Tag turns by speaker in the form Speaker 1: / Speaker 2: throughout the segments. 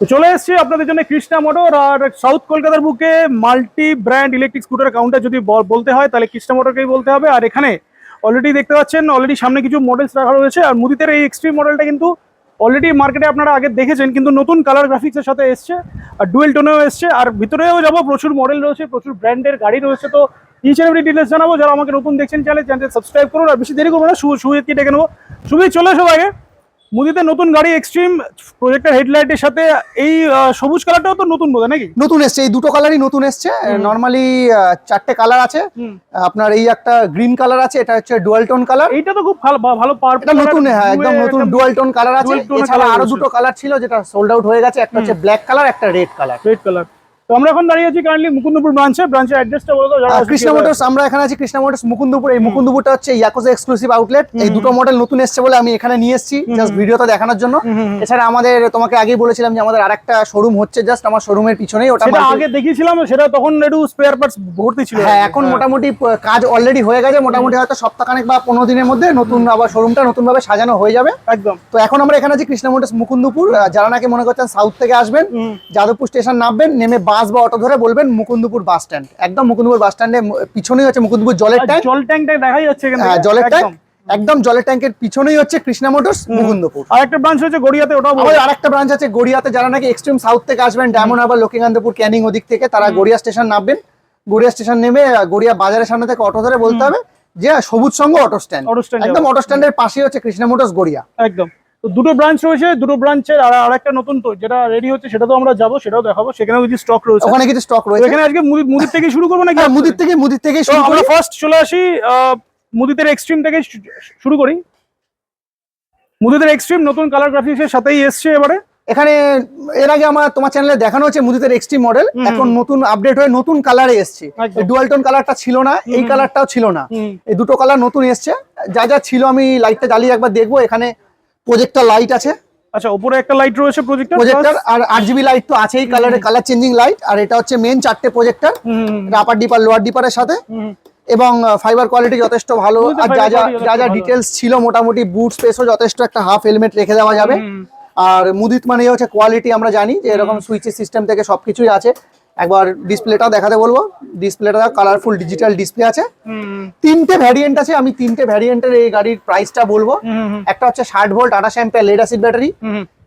Speaker 1: তো চলে এসেছি আপনাদের জন্য কৃষ্ণা মোটর আর সাউথ কলকাতার বুকে multi brand electric scooter counter যদি বলতে হয়, তাহলে কৃষ্ণা মোটরকেই বলতে হবে। আর এখানে অলরেডি দেখতে পাচ্ছেন অলরেডি সামনে কিছু মডেলস রাখা রয়েছে। আর মুদিতের এই এক্সট্রিম মডেলটা কিন্তু অলরেডি মার্কেটে আপনারা আগে দেখেছেন, কিন্তু নতুন কালার গ্রাফিক্সের সাথে এসছে। আর ডুয়েল টোনেও এসছে। আর ভিতরেও যাব, প্রচুর মডেল রয়েছে, প্রচুর ব্র্যান্ডের গাড়ি রয়েছে। তো ইচ এভরি ডিটেলস জানাব। যারা আমাকে নতুন দেখছেন চ্যানেল চ্যানেল সাবস্ক্রাইব করুন। আর বেশি দেরি করব না, শুভ শুভেচ্ছা ডেকে নেব। শুভেচ্ছা চলে এসো আগে মুদিতে নতুন গাড়ি এক্সট্রিম প্রজেক্টের হেডলাইটের সাথে এই সবুজ কালারটাও তো নতুন বোধ নাকি?
Speaker 2: নতুন এসছে এই দুটো কালারই নতুন এসছে। নর্মালি চারটে কালার আছে। আপনার এই একটা গ্রিন কালার আছে এটা হচ্ছে ডুয়াল টোন কালার
Speaker 1: এইটা তো খুব ভালো ভালো পাওয়ার
Speaker 2: এটা নতুন হ্যাঁ একদম নতুন ডুয়াল টোন কালার আছে। এছাড়া
Speaker 1: আরও
Speaker 2: দুটো কালার ছিল যেটা সোল্ড আউট হয়ে গেছে। একটা হচ্ছে ব্ল্যাক কালার একটা রেড কালার
Speaker 1: রেড কালার তো আমরা এখন দাঁড়িয়ে আছি কারেন্টলি মুকুন্দপুর ব্রাঞ্চে ব্রাঞ্চের অ্যাড্রেসটা বলে আসবে
Speaker 2: কৃষ্ণা মোটরস আমরা এখানে আছি কৃষ্ণা মোটরস মুকুন্দপুর। এই মুকুন্দপুরটা হচ্ছে ইয়াকোজা এক্সক্লুসিভ আউটলেট এই দুটো মডেল নতুন এসছে বলে আমি এখানে নিয়ে এসেছি জাস্ট ভিডিওটা দেখানোর জন্য। এছাড়া আমাদের তোমাকে আগেই বলেছিলাম যে আমাদের আরেকটা শোরুম হচ্ছে জাস্ট আমার শোরুমের পিছনেই ওটা
Speaker 1: আগে দেখিয়েছিলাম সেটা তখন একটু স্পেয়ার পার্টস ভর্তি ছিল।
Speaker 2: হ্যাঁ এখন মোটামুটি প- কাজ অলরেডি হয়ে গেছে। মোটামুটি হয়তো সপ্তাহখানেক বা পনেরো দিনের মধ্যে নতুন আবার শোরুমটা নতুন ভাবে সাজানো হয়ে যাবে।
Speaker 1: একদম।
Speaker 2: তো এখন আমরা এখানে আছি কৃষ্ণ মোটরস মুকুন্দপুর। যারা নাকি মনে করছেন সাউথ থেকে আসবেন যাদবপুর স্টেশন নামবেন নেমে বাস বা অটো ধরে বলবেন মুকুন্দপুর বাস স্ট্যান্ড। একদম মুকুন্দপুর বাস স্ট্যান্ডে পিছনেই হচ্ছে মুকুন্দপুর জলের
Speaker 1: আর
Speaker 2: ট্যাঙ্ক।
Speaker 1: জল ট্যাঙ্কটা দেখাই যাচ্ছে
Speaker 2: হ্যাঁ জলের ট্যাঙ্ক।
Speaker 1: একদম।
Speaker 2: জলের ট্যাঙ্কের পিছনেই হচ্ছে কৃষ্ণা মোটরস মুকুন্দপুর।
Speaker 1: আর একটা ব্রাঞ্চ হচ্ছে গড়িয়াতে ওটাও বলো।
Speaker 2: আমাদের আরেকটা ব্রাঞ্চ আছে গড়িয়াতে যারা নাকি এক্সট্রিম সাউথ থেকে আসবেন ডায়মন্ড হারবার লক্ষ্মীকান্তপুর ক্যানিং ওদিক থেকে তারা গড়িয়া স্টেশন নামবেন। গড়িয়া স্টেশন নেমে গড়িয়া বাজারের সামনে থেকে অটো ধরে বলতে হবে যে সবুজ সঙ্গ অটো স্ট্যান্ড একদম অটো স্ট্যান্ডের পাশেই হচ্ছে কৃষ্ণা মোটরস গড়িয়া।
Speaker 1: একদম। তো দুটো ব্রাঞ্চ রয়েছে দুটো ব্রাঞ্চের আর আরেকটা নতুন তো যেটা রেডি হচ্ছে সেটা তো আমরা যাব সেটাও দেখাবো সেখানেও কিছু স্টক রয়েছে।
Speaker 2: ওখানে কিছু স্টক রয়েছে।
Speaker 1: এখানে আজকে মুদির থেকে শুরু করব নাকি?
Speaker 2: হ্যাঁ, মুদির থেকে মুদির থেকে শুরু
Speaker 1: আমরা ফার্স্ট চলে আসি মুদিতের এক্সট্রিম থেকে শুরু করি। মুদিতের এক্সট্রিম নতুন কালার গ্রাফিক্সের সাথেই এসছে এবারে।
Speaker 2: এখানে এর আগে আমার তোমার চ্যানেলে দেখানো হচ্ছে মুদিতের এক্সট্রিম মডেল এখন নতুন আপডেট হয়ে নতুন কালারে এসছে। ডুয়াল টোন কালারটা ছিল না এই। কালারটাও ছিল না। এই দুটো কালার নতুন এসছে। যা যা ছিল আমি লাইটটা জ্বালিয়ে একবার দেখব এখানে প্রজেক্টর লাইট আছে।
Speaker 1: আচ্ছা উপরে একটা লাইট রয়েছে প্রজেক্টর
Speaker 2: প্রজেক্টর আর আট জিবি লাইট তো আছেই কালারে কালার চেঞ্জিং লাইট আর এটা হচ্ছে মেন চারটে প্রজেক্টর আপার ডিপার লোয়ার ডিপারের সাথে। এবং ফাইবার কোয়ালিটি যথেষ্ট ভালো আর যা যা যা যা। ডিটেলস ছিল মোটামুটি বুট স্পেসও যথেষ্ট একটা হাফ হেলমেট রেখে দেওয়া যাবে। আর মুদিত মানে হচ্ছে কোয়ালিটি আমরা জানি যে এরকম সুইচের সিস্টেম থেকে সবকিছুই আছে। একবার ডিসপ্লেটা দেখাতে বলব। ডিসপ্লেটা কালারফুল ডিজিটাল ডিসপ্লে আছে। তিনটে ভ্যারিয়েন্ট আছে আমি তিনটে ভ্যারিয়েন্টের এই গাড়ির প্রাইসটা বলব। একটা হচ্ছে ষাট ভোল্ট আঠাশ অ্যাম্পিয়ার লেড অ্যাসিড ব্যাটারি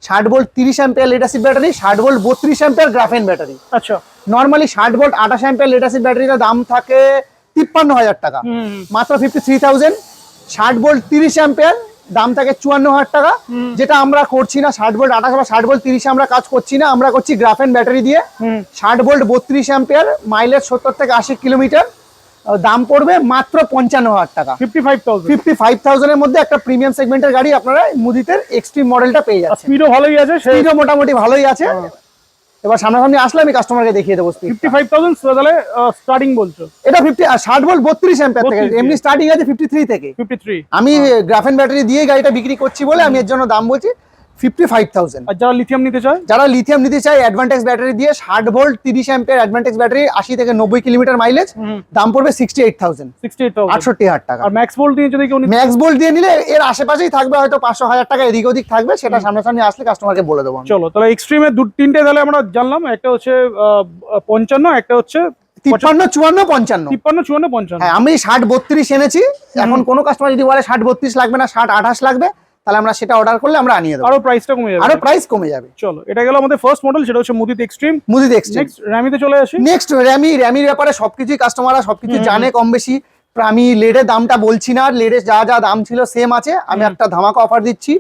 Speaker 2: ষাট ভোল্ট তিরিশ অ্যাম্পিয়ার লেড অ্যাসিড ব্যাটারি ষাট ভোল্ট বত্রিশ অ্যাম্পিয়ার গ্রাফেন ব্যাটারি
Speaker 1: আচ্ছা।
Speaker 2: নর্মালি ষাট ভোল্ট আঠাশ অ্যাম্পিয়ার লেড অ্যাসিড ব্যাটারির দাম থাকে তিপ্পান্ন হাজার টাকা। মাত্র ফিফটি থ্রি থাউজেন্ড ষাট ভোল্ট তিরিশ অ্যাম্পিয়ার দাম থাকে চুয়ান্ন হাজার টাকা যেটা আমরা করছি না ষাট ভোল্ট আঠাশ বা ষাট ভোল্ট তিরিশে আমরা কাজ করছি না আমরা করছি গ্রাফেন ব্যাটারি দিয়ে। ষাট ভোল্ট বত্রিশ অ্যাম্পিয়ার মাইলেজ সত্তর থেকে আশি কিলোমিটার দাম পড়বে মাত্র পঞ্চান্ন হাজার টাকা।
Speaker 1: Fifty five thousand.
Speaker 2: Fifty five থাউজেন্ডের মধ্যে একটা প্রিমিয়াম সেগমেন্টের গাড়ি আপনারা মুদিতের এক্সট্রিম মডেলটা পেয়ে যাচ্ছেন।
Speaker 1: স্পিডও ভালোই আছে
Speaker 2: স্পিডও মোটামুটি ভালোই আছে। এবার সামনাসামনি আসলে আমি কাস্টমারকে দেখিয়ে দেবো
Speaker 1: ফিফটি ফাইভ থাউজেন্ড তাহলে স্টার্টিং বলছো?
Speaker 2: এটা ফিফটি ষাট বল বত্রিশ অ্যাম্পিয়ার থেকে এমনি স্টার্টিং আছে ফিফটি থ্রি থেকে।
Speaker 1: ফিফটি থ্রি
Speaker 2: আমি গ্রাফেন ব্যাটারি দিয়ে গাড়িটা বিক্রি করছি বলে আমি এর জন্য দাম বলছি।
Speaker 1: যারা লিথিয়াম নিতে চায়?
Speaker 2: যারা লিথিয়াম নিতে চায় অ্যাডভান্টেজ ব্যাটারি দিয়ে ষাট ভোল্ট তিরিশ অ্যাডভান্টেজ ব্যাটারি আশি থেকে নব্বই কিলোমিটার মাইলেজ দাম পড়বে সিক্সটি এইট থাউজেন্ড আটষট্টি হাজার টাকা।
Speaker 1: আর ম্যাক্স দিয়ে যদি কেউ
Speaker 2: ম্যাক্স বোল্ট দিয়ে নিলে এর আশেপাশেই থাকবে হয়তো পাঁচশো হাজার টাকা এদিক ওদিক থাকবে সেটা সামনাসামনি আসলে কাস্টমারকে বলে দেবো আমি।
Speaker 1: চলো তাহলে এক্সট্রিমে দু তিনটে তাহলে আমরা জানলাম একটা হচ্ছে পঞ্চান্ন একটা হচ্ছে
Speaker 2: তিপ্পান্ন চুয়ান্ন পঞ্চান্ন।
Speaker 1: তিপ্পান্ন চুয়ান্ন পঞ্চান্ন।
Speaker 2: হ্যাঁ আমি ষাট বত্রিশ এনেছি এখন কোনো কাস্টমার যদি বলে ষাট বত্রিশ লাগবে না ষাট আঠাশ লাগবে তাহলে আমরা সেটা অর্ডার করলে আমরা আনিয়ে দেবো।
Speaker 1: আরও প্রাইসটা কমে যাবে।
Speaker 2: আরও প্রাইস কমে যাবে।
Speaker 1: চলো এটা গেল আমাদের ফার্স্ট মডেল সেটা হচ্ছে মুদিত এক্সট্রিম
Speaker 2: মুদি দেখছি
Speaker 1: নেক্সট র্যামিতে চলে আসি।
Speaker 2: নেক্সট র্যামি র্যামির ব্যাপারে সবকিছুই কাস্টমাররা সবকিছু জানে কম বেশি আমি লেডের দামটা বলছি না লেডের যা যা দাম ছিল সেম আছে। আমি একটা ধামাকা অফার দিচ্ছি।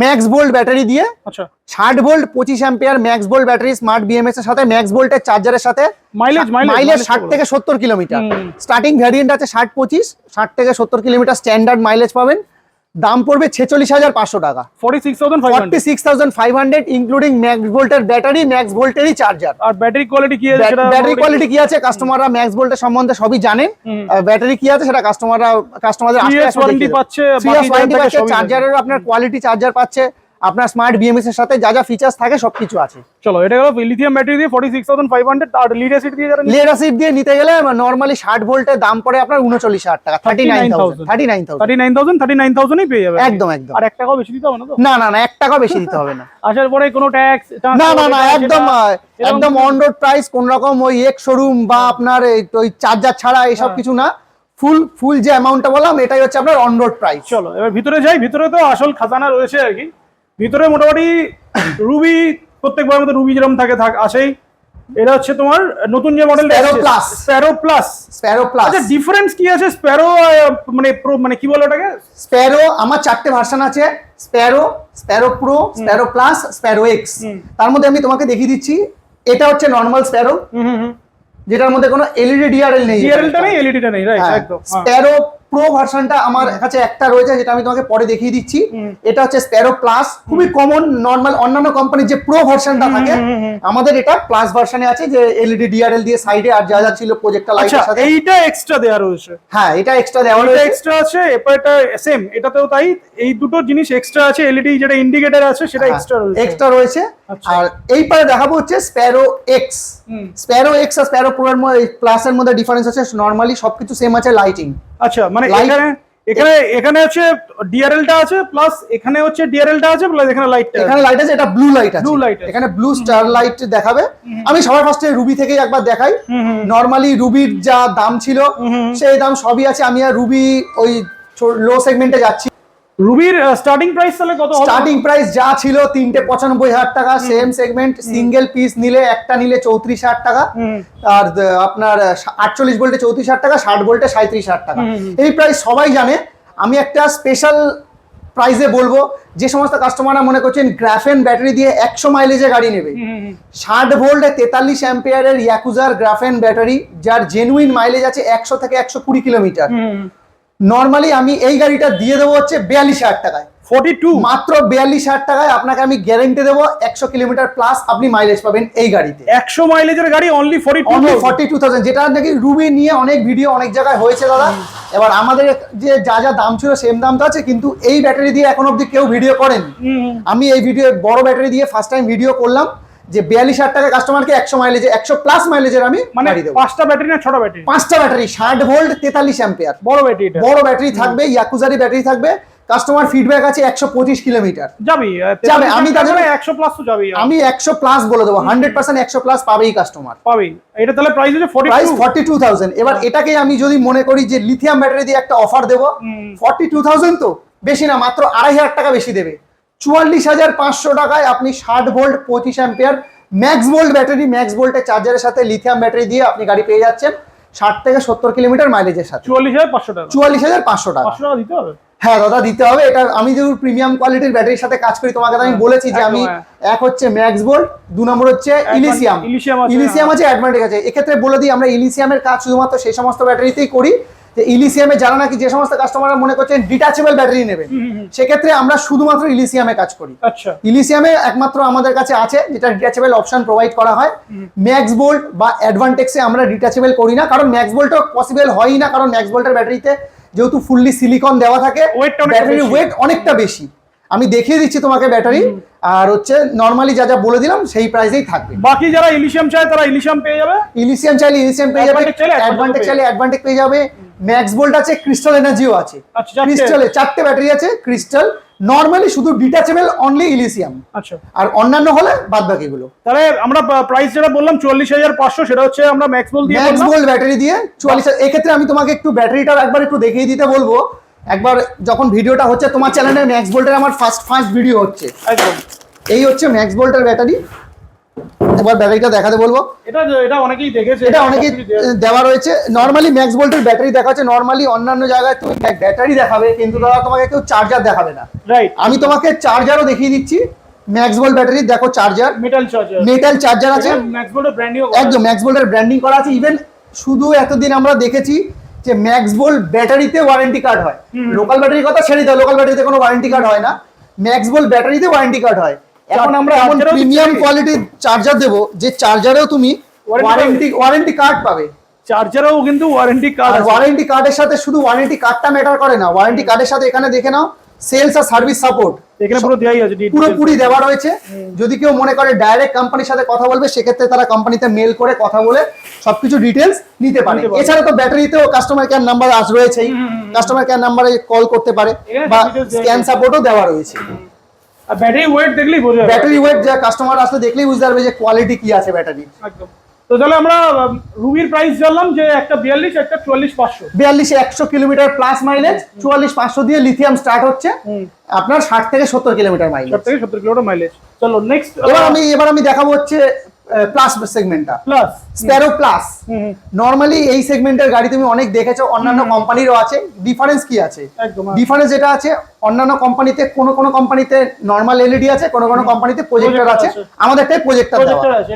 Speaker 2: ম্যাক্স বোল্ট ব্যাটারি দিয়ে
Speaker 1: আচ্ছা।
Speaker 2: ষাট ভোল্ট পঁচিশ ampere max bolt battery smart BMS এর সাথে ম্যাক্স ভোল্টের চার্জারের সাথে
Speaker 1: মাইলেজ
Speaker 2: মাইলেজ ষাট থেকে সত্তর কিলোমিটার। স্টার্টিং ভ্যারিয়েন্ট আছে ষাট পঁচিশ ষাট থেকে সত্তর কিলোমিটার স্ট্যান্ডার্ড মাইলেজ পাবেন। দাম পড়বে ছেচল্লিশ হাজার পাঁচশো টাকা।
Speaker 1: Forty six thousand five
Speaker 2: hundred including max ভোল্টের ব্যাটারি ম্যাক্স ভোল্টেরই চার্জার
Speaker 1: আর ব্যাটারি কোয়ালিটি কি আছে
Speaker 2: ব্যাটারি কোয়ালিটি কি আছে কাস্টমাররা ম্যাক্স ভোল্টের সম্বন্ধে সবই জানেন। ব্যাটারি কি আছে সেটা কাস্টমাররা কাস্টমারদের চার্জারের আপনার কোয়ালিটি চার্জার পাচ্ছে। আপনার স্মার্ট বিএমএস এর সাথে যা যা ফিচার্স থাকে সবকিছু আছে।
Speaker 1: চলো এটা গেল লিথিয়াম ব্যাটারি দিয়ে forty six thousand five hundred আর লিড অ্যাসিড দিয়ে যারা
Speaker 2: লেড অ্যাসিড দিয়ে নিতে গেলে নর্মালি ষাট ভোল্টের দাম পড়ে আপনার উনচল্লিশ হাজার টাকা thirty nine thousand thirty nine thousand
Speaker 1: thirty nine thousand thirty nine থাউজেন্ডই পেয়ে যাবে।
Speaker 2: একদম একদম।
Speaker 1: আর এক টাকাও বেশি দিতে হবে না তো?
Speaker 2: না না না এক টাকাও বেশি দিতে হবে না।
Speaker 1: আসার পরে কোনো ট্যাক্স
Speaker 2: না না না একদম একদম অন রোড প্রাইস কোন রকম ওই এক শোরুম বা আপনার এই- ওই চার্জার ছাড়া এইসব
Speaker 1: হ্যাঁ।
Speaker 2: কিছু না। ফুল ফুল যে অ্যামাউন্টটা বললাম এটাই হচ্ছে আপনার অন রোড প্রাইস
Speaker 1: চলো এবার ভিতরে যাই ভিতরে তো আসল খাজানা রয়েছে আর কি। ভিতরে মোটামুটি রুবি প্রত্যেকবার মতো রুবি যেরকম থাকে থাক আসেই। এটা হচ্ছে তোমার নতুন যে model
Speaker 2: Sparrow Plus।
Speaker 1: Sparrow Plus
Speaker 2: Sparrow Plus
Speaker 1: আচ্ছা ডিফারেন্স কি আছে? স্প্যারো মানে প্রো মানে কি বলে ওটাকে?
Speaker 2: স্প্যারো আমার চারটে ভার্সন আছে। Sparrow Sparrow Pro Sparrow Plus Sparrow X তার মধ্যে আমি তোমাকে দেখিয়ে দিচ্ছি এটা হচ্ছে নর্মাল স্প্যারো
Speaker 1: হুম হুম হুম।
Speaker 2: যেটার মধ্যে কোনো এলইডি ডিআরএল নেই।
Speaker 1: ডিআরএলটা নেই এলইডিটা নেই রাইট
Speaker 2: হ্যাঁ,
Speaker 1: একদম।
Speaker 2: স্প্যারো প্রো ভার্সনটা আমার কাছে একটা রয়েছে যেটা আমি তোমাকে পরে দেখিয়ে দিচ্ছি। এটা হচ্ছে স্প্যারো প্লাস খুবই কমন নর্মাল অন্যান্য কোম্পানির যে প্রো ভার্সনটা থাকে। আমাদের এটা প্লাস ভার্সনে আছে যে এলইডি ডিআরএল দিয়ে সাইডে আর যা যা ছিল প্রজেক্টর
Speaker 1: আচ্ছা
Speaker 2: লাইটের সাথে।
Speaker 1: এইটা এক্সট্রা দেওয়া রয়েছে।
Speaker 2: হ্যাঁ এটা এক্সট্রা দেওয়া রয়েছে।
Speaker 1: এক্সট্রা আছে এটা সেম এটাতেও তাই এই দুটো জিনিস এক্সট্রা আছে এলইডি যেটা ইন্ডিকেটর আছে সেটা এক্সট্রা রয়েছে।
Speaker 2: এক্সট্রা রয়েছে।
Speaker 1: আচ্ছা।
Speaker 2: আর এই পারে দেখাবো হচ্ছে স্প্যারো এক্স স্প্যারো এক্স আর স্প্যারো প্রো এর মধ্যে প্লাস এর মধ্যে ডিফারেন্স আছে নর্মালি সবকিছু সেম আছে লাইটিং
Speaker 1: আচ্ছা মানে এখানে এখানে এখানে হচ্ছে ডিআরএলটা আছে প্লাস এখানে হচ্ছে ডিআরএলটা আছে প্লাস এখানে লাইটটা
Speaker 2: এখানে লাইট আছে এটা ব্লু লাইট আছে।
Speaker 1: ব্লু লাইট
Speaker 2: এখানে ব্লু স্টার লাইট দেখাবে। আমি সবার ফার্স্টে রুবি থেকেই একবার দেখাই।
Speaker 1: নরমালি হুম।
Speaker 2: নর্মালি রুবির যা দাম ছিল সেই দাম সবই আছে। আমি আর রুবি ওই লো সেগমেন্টে যাচ্ছি।
Speaker 1: রুবির স্টার্টিং প্রাইস তাহলে কত হবে?
Speaker 2: স্টার্টিং প্রাইস যা ছিল তিনটে পঁচানব্বই হাজার টাকা সেম সেগমেন্ট সিঙ্গেল পিস নিলে একটা নিলে চৌত্রিশ হাজার টাকা। আর আপনার আটচল্লিশ ভোল্টে চৌত্রিশ হাজার টাকা ষাট ভোল্টে সাঁত্রিশ হাজার টাকা। এই প্রাইস সবাই জানে। আমি একটা স্পেশাল প্রাইসে বলব যে সমস্ত কাস্টমাররা মনে করছেন গ্রাফেন ব্যাটারি দিয়ে একশো মাইলেজে গাড়ি নেবে। ষাট ভোল্টে তেতাল্লিশ অ্যাম্পিয়ারের ইয়াকুজার গ্রাফেন ব্যাটারি যার জেনুইন মাইলেজ আছে একশো থেকে একশো কুড়ি কিলোমিটার নর্মালি আমি এই গাড়িটা দিয়ে দেবো হচ্ছে বিয়াল্লিশ হাজার টাকায়।
Speaker 1: ফোর্টি টু
Speaker 2: মাত্র বিয়াল্লিশ হাজার টাকায় আপনাকে আমি গ্যারেন্টি দেবো একশো কিলোমিটার প্লাস আপনি মাইলেজ পাবেন এই গাড়িতে।
Speaker 1: একশো মাইলেজের গাড়ি only forty two
Speaker 2: only forty two thousand যেটা নাকি রুবি নিয়ে অনেক ভিডিও অনেক জায়গায় হয়েছে দাদা। এবার আমাদের যে যা যা দাম ছিল সেম দাম তো আছে কিন্তু এই ব্যাটারি দিয়ে এখন অব্দি কেউ ভিডিও করেন। আমি এই ভিডিও বড় ব্যাটারি দিয়ে ফার্স্ট টাইম ভিডিও করলাম। যে বিয়াল্লিশ হাজার টাকা কাস্টমারকে একশো মাইলেজে একশো প্লাস মাইলেজের আমি
Speaker 1: মানে
Speaker 2: গাড়ি দেবো।
Speaker 1: পাঁচটা ব্যাটারি না ছটা ব্যাটারি
Speaker 2: পাঁচটা ব্যাটারি ষাট ভোল্ট তেতাল্লিশ অ্যাম্পিয়ার
Speaker 1: বড় ব্যাটারি
Speaker 2: বড় ব্যাটারি থাকবে ইয়াকুজারি ব্যাটারি থাকবে। কাস্টমার ফিডব্যাক আছে একশো পঁচিশ কিলোমিটার
Speaker 1: যাবি
Speaker 2: যাবে, আমি জন্য-
Speaker 1: একশো প্লাস তো যাবি
Speaker 2: আমি একশো প্লাস বলে দেবো হান্ড্রেড পার্সেন্ট একশো প্লাস পাবেই কাস্টমার
Speaker 1: পাবেই। এটা তাহলে প্রাইস হচ্ছে forty
Speaker 2: price forty two thousand এবার এটাকে আমি যদি মনে করি যে লিথিয়াম ব্যাটারি দিয়ে একটা অফার দেবো। ফর্টি টু থাউজেন্ড তো? বেশি না মাত্র আড়াই হাজার টাকা বেশি দেবে। চুয়াল্লিশ হাজার পাঁচশো টাকায় আপনি ষাট ভোল্ট পঁচিশ ampere max volt battery max ভোল্টের চার্জারের সাথে লিথিয়াম ব্যাটারি দিয়ে আপনি গাড়ি পেয়ে যাচ্ছেন ষাট থেকে সত্তর কিলোমিটার মাইলেজের সাথে।
Speaker 1: চুয়াল্লিশ হাজার পাঁচশো টাকা।
Speaker 2: চুয়াল্লিশ হাজার পাঁচশো টাকা।
Speaker 1: টাকা দিতে হবে?
Speaker 2: হ্যাঁ দাদা দিতে হবে। এটা আমি যেহেতু প্রিমিয়াম কোয়ালিটির ব্যাটারির সাথে কাজ করি তোমাকে আমি
Speaker 1: হ্যাঁ,
Speaker 2: বলেছি যে আমি
Speaker 1: হ্যাঁ।
Speaker 2: এক হচ্ছে ম্যাক্স বোল্ট দু নম্বর হচ্ছে ইলিসিয়াম
Speaker 1: আছে,
Speaker 2: ইলিসিয়াম। আছে অ্যাডভান্টেজ আছে। এক্ষেত্রে বলে দিই আমরা ইলিসিয়ামের কাজ শুধুমাত্র সেই সমস্ত ব্যাটারিতেই করি। যে ইলিসিয়ামে যারা নাকি যে সমস্ত কাস্টমাররা মনে করছেন ডিটাচেবল ব্যাটারি নেবেন। সেক্ষেত্রে আমরা শুধুমাত্র ইলিসিয়ামে কাজ করি।
Speaker 1: আচ্ছা।
Speaker 2: ইলিসিয়ামে একমাত্র আমাদের কাছে আছে যেটা ডিটাচেবল অপশন প্রোভাইড করা হয়। ম্যাক্স বোল্ট বা অ্যাডভান্টেক্সে আমরা ডিটাচেবল করি না কারণ ম্যাক্স বোল্টও পসিবল হয়ই না কারণ ম্যাক্স বোল্টের ব্যাটারিতে যেহেতু ফুললি সিলিকন দেওয়া থাকে ব্যাটারির ওয়েট অনেকটা বেশি। আমি দেখিয়ে দিচ্ছি তোমাকে ব্যাটারি আর হচ্ছে নর্মালি যা যা বলে দিলাম সেই প্রাইসেই থাকবে।
Speaker 1: বাকি যারা ইলিশিয়াম চায় তারা ইলিশিয়াম পেয়ে যাবে।
Speaker 2: ইলিসিয়াম চাইলে ইলিসিয়াম পেয়ে যাবে অ্যাডভান্টেজ চাইলে অ্যাডভান্টেজ পেয়ে যাবে। ম্যাক্স বোল্ট আছে ক্রিস্টাল এনার্জিও আছে।
Speaker 1: আচ্ছা, চারটে।
Speaker 2: ক্রিস্টালে চারটে ব্যাটারি আছে ক্রিস্টাল নর্মালি শুধু ডিটাচেবল অনলি ইলিশিয়াম
Speaker 1: আচ্ছা।
Speaker 2: আর অন্যান্য হলে বাদ বাকি গুলো
Speaker 1: তাহলে আমরা প্রাইস যেটা বললাম চুয়াল্লিশ হাজার পাঁচশো সেটা হচ্ছে আমরা ম্যাক্স দিয়ে
Speaker 2: ম্যাক্স। গোল্ড ব্যাটারি দিয়ে চুয়াল্লিশ এক্ষেত্রে আমি তোমাকে একটু ব্যাটারিটাও একবার একটু দেখিয়ে দিতে বলব। একবার যখন ভিডিওটা হচ্ছে তোমার চ্যানেলে ম্যাক্স ভোল্টের আমার ফার্স্ট ফার্স্ট ভিডিও হচ্ছে।
Speaker 1: একদম।
Speaker 2: এই হচ্ছে ম্যাক্স ভোল্টের ব্যাটারি একবার ব্যাটারিটা দেখাতে বলব।
Speaker 1: এটা এটা অনেকেই দেখেছে।
Speaker 2: এটা অনেকেই দেওয়া রয়েছে। নর্মালি ম্যাক্স ভোল্টের ব্যাটারি দেখা হচ্ছে। নর্মালি অন্যান্য জায়গায় তুমি ব্যাটারি দেখাবে কিন্তু দাদা তোমাকে কেউ চার্জার দেখাবে না।
Speaker 1: রাইট
Speaker 2: আমি তোমাকে চার্জারও দেখিয়ে দিচ্ছি। ম্যাক্স ভোল্ট ব্যাটারি দেখো charger
Speaker 1: metal charger
Speaker 2: metal charger আছে।
Speaker 1: ম্যাক্স বোর্ডের ব্র্যান্ডিং
Speaker 2: একদম ম্যাক্স ভোল্টের ব্র্যান্ডিং করা আছে। ইভেন শুধু এতদিন আমরা দেখেছি যে ম্যাক্স ভোল্ট ব্যাটারিতে ওয়ারেন্টি কার্ড হয়। লোকাল ব্যাটারির কথা ছেড়ে দাও লোকাল ব্যাটারিতে কোনো ওয়ারেন্টি কার্ড হয় না। ম্যাক্স ভোল্ট ব্যাটারিতে ওয়ারেন্টি কার্ড হয়। এখন আমরা এমন প্রিমিয়াম কোয়ালিটির চার্জার দেবো যে চার্জারেও তুমি ওয়ারেন্টি ওয়ারেন্টি কার্ড পাবে।
Speaker 1: চার্জারও কিন্তু ওয়ারেন্টি কার্ড
Speaker 2: আর ওয়ারেন্টি কার্ডের সাথে শুধু ওয়ারেন্টি কার্ডটা ম্যাটার করে না ওয়ারেন্টি কার্ডের সাথে এখানে দেখে নাও সেলস আর সার্ভিস সাপোর্ট
Speaker 1: এখানে পুরো দেওয়াই আছে
Speaker 2: পুরোপুরি দেওয়া রয়েছে। যদি কেউ মনে করে ডাইরেক্ট কোম্পানির সাথে কথা বলবে সেক্ষেত্রে তারা কোম্পানিতে মেল করে কথা বলে সবকিছু ডিটেলস নিতে পারে। এছাড়া তো ব্যাটারিতেও কাস্টমার কেয়ার নাম্বার আস রয়েছেই। কাস্টমার কেয়ার নাম্বারে কল করতে পারে বা স্ক্যান সাপোর্টও দেওয়া রয়েছে।
Speaker 1: ব্যাটারি ওয়েট দেখলেই বোঝা
Speaker 2: ব্যাটারি ওয়েট যা কাস্টমার আসলে দেখলেই বুঝতে পারবে যে কোয়ালিটি কি আছে ব্যাটারি
Speaker 1: একদম। তো তাহলে আমরা রুবির প্রাইস জানলাম যে একটা বিয়াল্লিশ একটা চুয়াল্লিশ পাঁচশো।
Speaker 2: বিয়াল্লিশ একশো কিলোমিটার প্লাস মাইলেজ চুয়াল্লিশ পাঁচশো দিয়ে লিথিয়াম স্টার্ট হচ্ছে। আপনার ষাট থেকে সত্তর কিলোমিটার মাইলেজ
Speaker 1: ষাট থেকে সত্তর কিলোমিটার মাইলেজ চলো নেক্সট
Speaker 2: এবার আমি এবার আমি দেখাবো হচ্ছে প্লাস সেগমেন্টটা
Speaker 1: প্লাস
Speaker 2: স্প্যারো প্লাস নর্মালি এই সেগমেন্টের গাড়ি তুমি অনেক দেখেছ অন্যান্য কোম্পানিরও আছে। ডিফারেন্স কি আছে। ডিফারেন্স যেটা আছে অন্যান্য কোম্পানিতে কোন কোন কোম্পানিতে নর্মাল এলইডি আছে কোন কোন কোম্পানিতে প্রজেক্টর আছে।
Speaker 1: আছে।
Speaker 2: আমাদেরটাই প্রজেক্টর দেওয়া।
Speaker 1: আছে।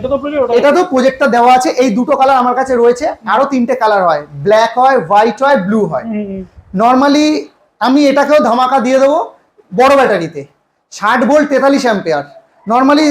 Speaker 1: এটা তো প্রজেক্টর
Speaker 2: দেওয়া আছে। এই দুটো কালার আমার কাছে রয়েছে। আরও তিনটে কালার হয়। ব্ল্যাক হয় হোয়াইট হয় ব্লু হয়। নর্মালি আমি এটাকেও ধামাকা দিয়ে দেবো বড় ব্যাটারিতে। ষাট ভোল্ট তেতাল্লিশ অ্যাম্পিয়ার নর্মালি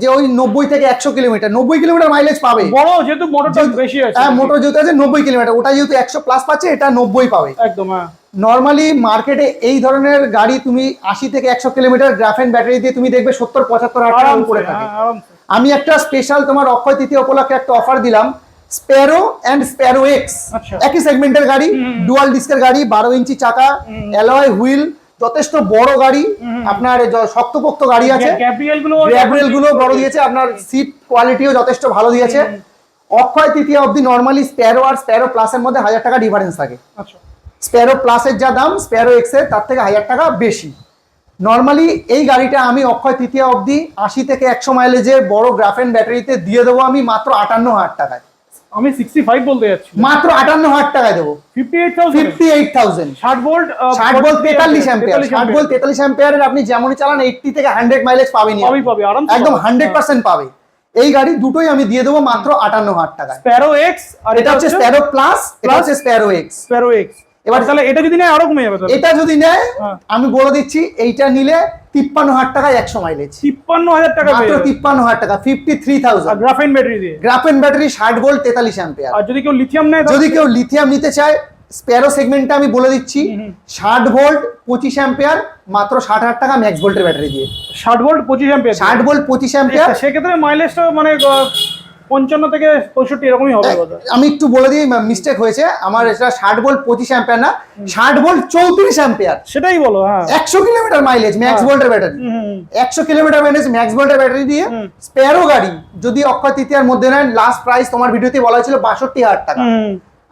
Speaker 2: যে ওই নব্বই থেকে একশো কিলোমিটার নব্বই কিলোমিটার মাইলেজ পাবে।
Speaker 1: বড় যেহেতু মোটরটা বেশি আছে।
Speaker 2: হ্যাঁ মোটর যেহেতু আছে নব্বই কিলোমিটার। ওটা যেহেতু একশো প্লাস পাচ্ছে এটা নব্বই পাবে।
Speaker 1: একদম হ্যাঁ।
Speaker 2: নর্মালি মার্কেটে এই ধরনের গাড়ি তুমি আশি থেকে একশো কিলোমিটার গ্রাফেন ব্যাটারি দিয়ে তুমি দেখবে সত্তর পঁচাত্তর
Speaker 1: আরামসে
Speaker 2: উপরে থাকে।
Speaker 1: হ্যাঁ,
Speaker 2: আমি একটা স্পেশাল তোমার অক্ষয় তৃতীয় উপলক্ষে একটা অফার দিলাম স্প্যারো অ্যান্ড স্প্যারো এক্স। একই সেগমেন্টের গাড়ি ডুয়াল ডিস্কের গাড়ি বারো ইঞ্চি চাকা অ্যালয় হুইল যথেষ্ট বড় গাড়ি আপনার শক্তপোক্ত গাড়ি আছে।
Speaker 1: গুলো
Speaker 2: বড় দিয়েছে আপনার সিট কোয়ালিটিও যথেষ্ট ভালো দিয়েছে। অক্ষয় তৃতীয় অবধি নর্মালি স্প্যারো আর স্প্যারো প্লাসের মধ্যে হাজার টাকা ডিফারেন্স থাকে।
Speaker 1: আচ্ছা।
Speaker 2: স্প্যারো প্লাসের যা দাম স্প্যারো এক্সের তার থেকে হাজার টাকা বেশি। নর্মালি এই গাড়িটা আমি অক্ষয় তৃতীয় অবধি আশি থেকে একশো মাইলেজের বড় গ্রাফেন ব্যাটারিতে দিয়ে দেবো আমি মাত্র আটান্ন হাজার টাকায়।
Speaker 1: আমি সিক্সটি ফাইভ বলতে যাচ্ছি।
Speaker 2: মাত্র আটান্ন হাজার টাকায় দেবো।
Speaker 1: Fifty eight thousand
Speaker 2: fifty eight thousand
Speaker 1: ষাট ভোল্ট
Speaker 2: ষাট বল তেতাল্লিশ অ্যাম্পিয়ার ষাট বল তেতাল্লিশ অ্যাম্পিয়ারের আপনি যেমনই চালান এইটটি থেকে হান্ড্রেড মাইলেজ পাবেনই
Speaker 1: পাবি পাবি আরাম
Speaker 2: একদম হান্ড্রেড পার্সেন্ট পাবে। এই গাড়ি দুটোই আমি দিয়ে দেবো মাত্র আটান্ন হাজার টাকায়।
Speaker 1: স্প্যারো এক্স আর
Speaker 2: এটা হচ্ছে স্প্যারো প্লাস এটা হচ্ছে স্প্যারো এক্স
Speaker 1: স্প্যারো এক্স
Speaker 2: এবার
Speaker 1: তাহলে এটা যদি নেয় আরও কমে যাবে
Speaker 2: এটা যদি নেয়
Speaker 1: হ্যাঁ।
Speaker 2: আমি বলে দিচ্ছি এইটা নিলে তিপ্পান্ন হাজার টাকায় একশো মাইলেজ
Speaker 1: তিপ্পান্ন হাজার টাকা
Speaker 2: মাত্র তিপ্পান্ন হাজার টাকা fifty three thousand
Speaker 1: graphene battery দিয়ে।
Speaker 2: গ্রাফেন ব্যাটারি ষাট ভোল্ট তেতাল্লিশ অ্যাম্পিয়ার
Speaker 1: আর যদি কেউ লিথিয়াম নেয়
Speaker 2: যদি কেউ লিথিয়াম নিতে চায় স্প্যারো সেগমেন্টটা আমি বলে দিচ্ছি ষাট ভোল্ট পঁচিশ অ্যাম্পিয়ার মাত্র ষাট হাজার টাকা ম্যাক্স ভোল্টের ব্যাটারি দিয়ে।
Speaker 1: ষাট ভোল্ট পঁচিশ অ্যাম্পিয়ার
Speaker 2: ষাট ভোল্ট পঁচিশ অ্যাম্পিয়ার
Speaker 1: সেক্ষেত্রে মাইলেজটা মানে পঞ্চান্ন থেকে পঁয়ষট্টি এরকমই হবে
Speaker 2: আমি একটু বলে দিই মিস্টেক হয়েছে। আমার এটা ষাট ভোল্ট পঁচিশ অ্যাম্পিয়ার না ষাট ভোল্ট চৌত্রিশ অ্যাম্পিয়ার
Speaker 1: সেটাই বলো হ্যাঁ।
Speaker 2: একশো কিলোমিটার মাইলেজ ম্যাক্স ভোল্টের ব্যাটারি একশো কিলোমিটার মাইলেজ ম্যাক্স ভোল্টের ব্যাটারি দিয়ে
Speaker 1: হুম।
Speaker 2: গাড়ি যদি অক্ষয় তৃতীয়ার মধ্যে নেন লাস্ট প্রাইস তোমার ভিডিওতে বলা হয়েছিল বাষট্টি হাজার টাকা।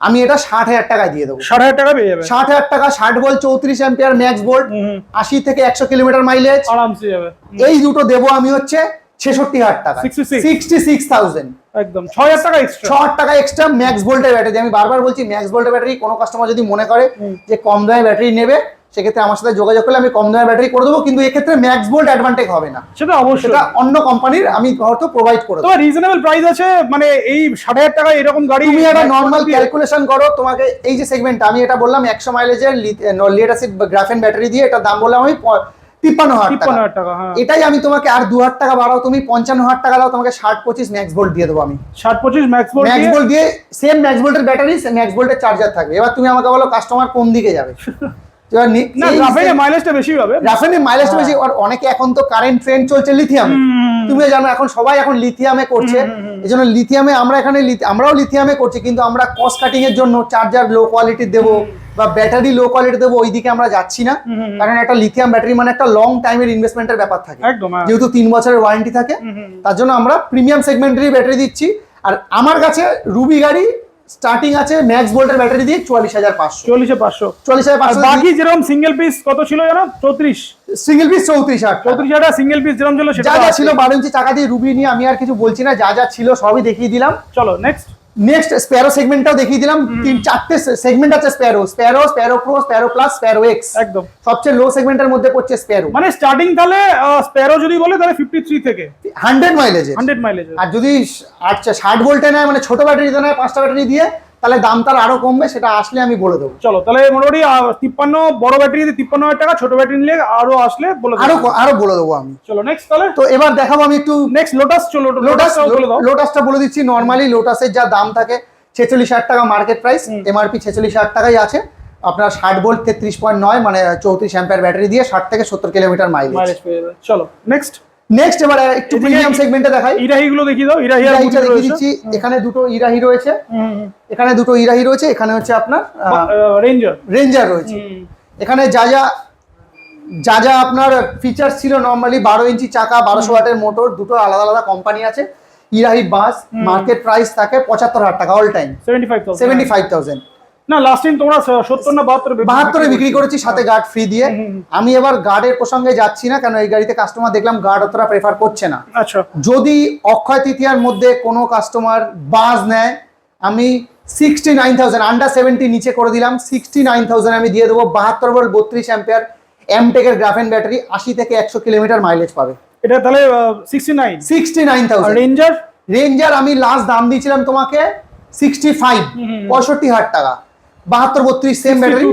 Speaker 2: আমি এটা ষাট হাজার টাকায় দিয়ে দেবো।
Speaker 1: ষাট হাজার টাকা পেয়ে যাবে।
Speaker 2: ষাট হাজার টাকা ষাট ভোল্ট চৌত্রিশ অ্যাম্পিয়ার ম্যাক্স
Speaker 1: হুম,
Speaker 2: আশি থেকে একশো কিলোমিটার মাইলেজ
Speaker 1: আরামসে যাবে।
Speaker 2: এই দুটো দেবো আমি হচ্ছে ছেষট্টি হাজার টাকা। সিক্সটি সিক্স থাউজেন্ড
Speaker 1: একদম ছয় হাজার টাকা
Speaker 2: ছ হাজার টাকা এক্সট্রা ম্যাক্স ভোল্টের ব্যাটারি আমি বারবার বলছি ম্যাক্স ভোল্টের ব্যাটারি কোনো কাস্টমার যদি মনে করে যে কম দামে ব্যাটারি নেবে সেক্ষেত্রে আমার সাথে যোগাযোগ করলে আমি কম দামে ব্যাটারি করে দেবো কিন্তু এক্ষেত্রে ম্যাক্স ভোল্ট অ্যাডভান্টেজ হবে না।
Speaker 1: সেটা অবশ্যই।
Speaker 2: সেটা অন্য কোম্পানির আমি হয়তো প্রোভাইড করে দেবো।
Speaker 1: রিজনেবল প্রাইস আছে মানে এই ষাট হাজার টাকা এরকম গাড়ি
Speaker 2: তুমি একটা নর্মাল ক্যালকুলেশন করো তোমাকে এই যে সেগমেন্টটা আমি এটা বললাম একশো মাইলেজের লিড অ্যাসিড গ্রাফেন ব্যাটারি দিয়ে এটা দাম বললাম আমি তিপ্পান্ন হাজার টাকা।
Speaker 1: হ্যাঁ।
Speaker 2: এটাই আমি তোমাকে আর দু হাজার টাকা বাড়াও তুমি পঞ্চান্ন হাজার টাকা দাও তোমাকে ষাট পঁচিশ ম্যাক্স ভোল্ট দিয়ে দেবো আমি।
Speaker 1: ষাট পঁচিশ ম্যাক্স ভোল্ট
Speaker 2: ম্যাক্স
Speaker 1: দিয়ে?
Speaker 2: ভোল্ট দিয়ে সেম ম্যাক্স ভোল্টের ব্যাটারি ম্যাক্স ভোল্টের চার্জার থাকবে। এবার তুমি আমাকে বলো কাস্টমার কোন দিকে যাবে?
Speaker 1: মাইলেজটা বেশি হবে।
Speaker 2: মাইলেজটা বেশি আর অনেকে এখন তো কারেন্ট ট্রেন্ড চলছে লিথিয়ামে তুমিও জানো এখন সবাই এখন লিথিয়ামে করছে। এই জন্য লিথিয়ামে আমরা এখানে আমরাও লিথিয়ামে করছি কিন্তু আমরা কস্ট কাটিং এর জন্য চার্জার লো কোয়ালিটির দেবো বা ব্যাটারি লো কোয়ালিটি দেবো ওই দিকে আমরা যাচ্ছি না। কারণ একটা লিথিয়াম ব্যাটারি মানে একটা লং টাইমের ইনভেস্টমেন্টের ব্যাপার থাকে।
Speaker 1: হ্যাঁ।
Speaker 2: যেহেতু তিন বছরের ওয়ারেন্টি থাকে তার জন্য আমরা প্রিমিয়াম সেগমেন্টেরই ব্যাটারি দিচ্ছি। আর আমার কাছে রুবি গাড়ি স্টার্টিং আছে ম্যাক্স ভোল্টের ব্যাটারি দিয়ে চুয়াল্লিশ হাজার পাঁচশো।
Speaker 1: চল্লিশে পাঁচশো।
Speaker 2: চল্লিশ হাজার পাঁচশো
Speaker 1: বাকি যেরকম সিঙ্গেল পিস কত ছিল জানো? চৌত্রিশ।
Speaker 2: সিঙ্গেল পিস চৌত্রিশ হাজার টাকা।
Speaker 1: চৌত্রিশ হাজার সিঙ্গেল পিস যেরকম ছিল সেটা
Speaker 2: যা যা ছিল বারো ইঞ্চি চাকা দিয়ে রুবি নিয়ে আমি আর কিছু বলছি না যা যা ছিল সবই দেখিয়ে দিলাম।
Speaker 1: চলো নেক্সট
Speaker 2: নেক্সট স্প্যারো সেগমেন্টটাও দেখিয়ে দিলাম। তিন চারটে সেগমেন্ট আছে Sparrow Sparrow Sparrow Pro Sparrow Plus Sparrow X
Speaker 1: একদম।
Speaker 2: সবচেয়ে লো সেগমেন্টের মধ্যে পড়ছে স্প্যারো
Speaker 1: মানে স্টার্টিং তাহলে স্প্যারো যদি বলে তাহলে ফিফটি থ্রি থেকে।
Speaker 2: 100 মাইলেজ
Speaker 1: 100 মাইলেজ
Speaker 2: আর যদি আচ্ছা ষাট ভোল্টে নেয় মানে ছোট ব্যাটারিতে নেয় পাঁচটা ব্যাটারি দিয়ে তাহলে দাম তার আরও কমবে সেটা আসলে আমি বলে দেবো।
Speaker 1: চলো তাহলে মোটামুটি তিপ্পান্ন বড় ব্যাটারি দিয়ে তিপ্পান্ন হাজার টাকা ছোট ব্যাটারি নিলে আরও আসলে বলে আরও
Speaker 2: আরও বলে দেবো আমি।
Speaker 1: চলো নেক্সট তাহলে।
Speaker 2: তো এবার দেখাবো আমি একটু
Speaker 1: নেক্সট লোটাস চলো
Speaker 2: লোটাস লোটাসটা বলে দিচ্ছি। নর্মালি লোটাসের যা দাম থাকে ছেচল্লিশ হাজার টাকা মার্কেট প্রাইস এমআরপি ছেচল্লিশ হাজার টাকাই আছে। আপনার ষাট ভোল্ট তেত্রিশ পয়েন্ট নয় মানে চৌত্রিশ অ্যাম্পিয়ার ব্যাটারি দিয়ে ষাট থেকে সত্তর কিলোমিটার মাইলেজ
Speaker 1: চলো নেক্সট
Speaker 2: নেক্সট এবার একটু প্রিমিয়াম সেগমেন্টে দেখাই।
Speaker 1: ইরাহি গুলো দেখিয়ে দাও ইরাহি আর
Speaker 2: ইরাহিটা
Speaker 1: রয়েছে।
Speaker 2: এখানে দুটো ইরাহি রয়েছে। এখানে দুটো ইরাহি রয়েছে এখানে হচ্ছে আপনার
Speaker 1: রেঞ্জার
Speaker 2: রেঞ্জার রয়েছে। এখানে যা যা যা যা আপনার ফিচার্স ছিল নর্মালি বারো ইঞ্চি চাকা বারোশো ওয়াটের মোটর দুটো আলাদা আলাদা কোম্পানি আছে। ইরাহি বাস মার্কেট প্রাইস থাকে পঁচাত্তর হাজার টাকা all time
Speaker 1: seventy five
Speaker 2: seventy five thousand
Speaker 1: না লাস্ট টাইম তোমরা না
Speaker 2: বিক্রি করেছি সাথে গার্ড ফ্রি দিয়ে। আমি এবার গার্ডের প্রসঙ্গে যাচ্ছি না এই গাড়িতে কাস্টমার দেখলাম গার্ড অতটা প্রেফার করছে না।
Speaker 1: আচ্ছা।
Speaker 2: যদি অক্ষয় তৃতীয়ার মধ্যে কোনো কাস্টমার বাস নেয় আমি sixty nine thousand under seventy নিচে করে দিলাম সিক্সটি নাইন থাউজেন্ড আমি দিয়ে দেবো বাহাত্তর বল বত্রিশ অ্যাম্পিয়ার এমটেকের গ্রাফেন ব্যাটারি আশি থেকে একশো কিলোমিটার মাইলেজ পাবে।
Speaker 1: এটা তাহলে sixty nine
Speaker 2: sixty nine thousand
Speaker 1: Ranger
Speaker 2: Ranger আমি লাস্ট দাম দিয়েছিলাম তোমাকে সিক্সটি ফাইভ পঁয়ষট্টি হাজার টাকা। বাহাত্তর বত্রিশ সেম ব্যাটারি